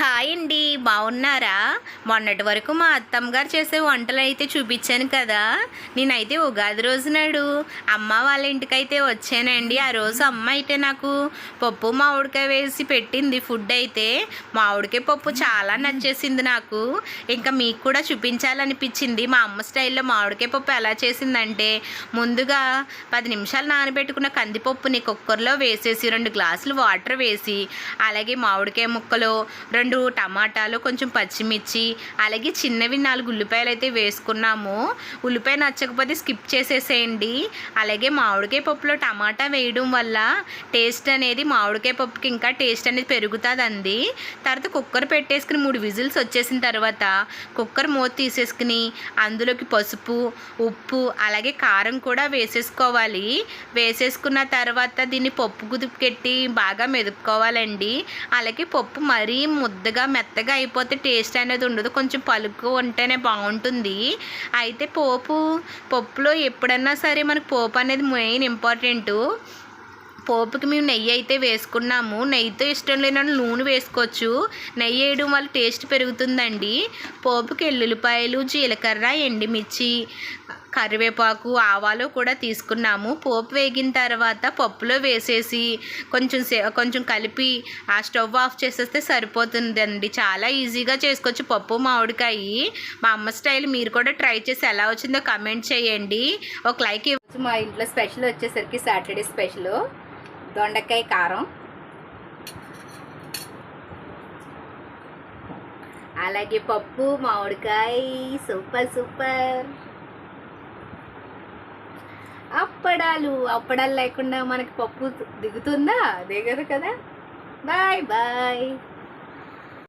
Hi అండి బాగున్నారా? మొన్నటి వరకు మా అత్తమ్మ గారు చేసే వంటలు అయితే చూపించాను కదా. నేనైతే ఉగాది రోజు నాడు అమ్మ వాళ్ళ ఇంటికైతే వచ్చానండి. ఆ రోజు అమ్మ అయితే నాకు పప్పు మామిడికాయ వేసి పెట్టింది ఫుడ్ అయితే. మామిడికాయ పప్పు చాలా నచ్చేసింది నాకు. ఇంకా మీకు కూడా చూపించాలనిపించింది. మా అమ్మ స్టైల్లో మామిడికాయ పప్పు ఎలా చేసిందంటే ముందుగా పది నిమిషాలు నానబెట్టుకున్న కందిపప్పుని కుక్కర్లో వేసేసి రెండు గ్లాసులు వాటర్ వేసి అలాగే మామిడికాయ ముక్కలు రెండు టమాటాలు కొంచెం పచ్చిమిర్చి అలాగే చిన్నవి నాలుగు ఉల్లిపాయలు అయితే వేసుకున్నాము. ఉల్లిపాయ నచ్చకపోతే స్కిప్ చేసేసేయండి. అలాగే మామిడికాయ పప్పులో టమాటా వేయడం వల్ల టేస్ట్ అనేది మామిడికాయ పప్పుకి ఇంకా టేస్ట్ అనేది పెరుగుతుందండి. తర్వాత కుక్కర్ పెట్టేసుకుని మూడు విజిల్స్ వచ్చేసిన తర్వాత కుక్కర్ మూత తీసేసుకుని అందులోకి పసుపు ఉప్పు అలాగే కారం కూడా వేసేసుకోవాలి. వేసేసుకున్న తర్వాత దీన్ని పప్పు కుదుపెట్టి బాగా మెదుపుకోవాలండి. అలాగే పప్పు మరీ ముద్దగా మెత్తగా అయిపోతే టేస్ట్ అనేది ఉండదు. కొంచెం పలుకు ఉంటేనే బాగుంటుంది. అయితే పోపు పప్పులో ఎప్పుడన్నా సరే మనకు పోపు అనేది మెయిన్ ఇంపార్టెంట్. పోపుకి మేము నెయ్యి అయితే వేసుకున్నాము. నెయ్యితో ఇష్టం లేని నూనె వేసుకోవచ్చు. నెయ్యి వేయడం వల్ల టేస్ట్ పెరుగుతుందండి. పోపుకి ఎల్లుల్లిపాయలు జీలకర్ర ఎండుమిర్చి కరివేపాకు ఆవాలు కూడా తీసుకున్నాము. పోపు వేగిన తర్వాత పప్పులో వేసేసి కొంచెం సే కొంచెం కలిపి ఆ స్టవ్ ఆఫ్ చేసేస్తే సరిపోతుందండి. చాలా ఈజీగా చేసుకోవచ్చు పప్పు మామిడికాయ. మా అమ్మ స్టైల్ మీరు కూడా ట్రై చేసి ఎలా వచ్చిందో కమెంట్ చేయండి. ఒక లైక్ ఇవ్వచ్చు మా ఇంట్లో స్పెషల్ వచ్చేసరికి సాటర్డే స్పెషల్. దొండకాయ కారం. అలాగే పప్పు మామిడికాయ. Super super. అప్పడాలు అప్పడాలు లేకుండా మనకి పప్పు దిగుతుందా? దిగదు కదా? Bye bye.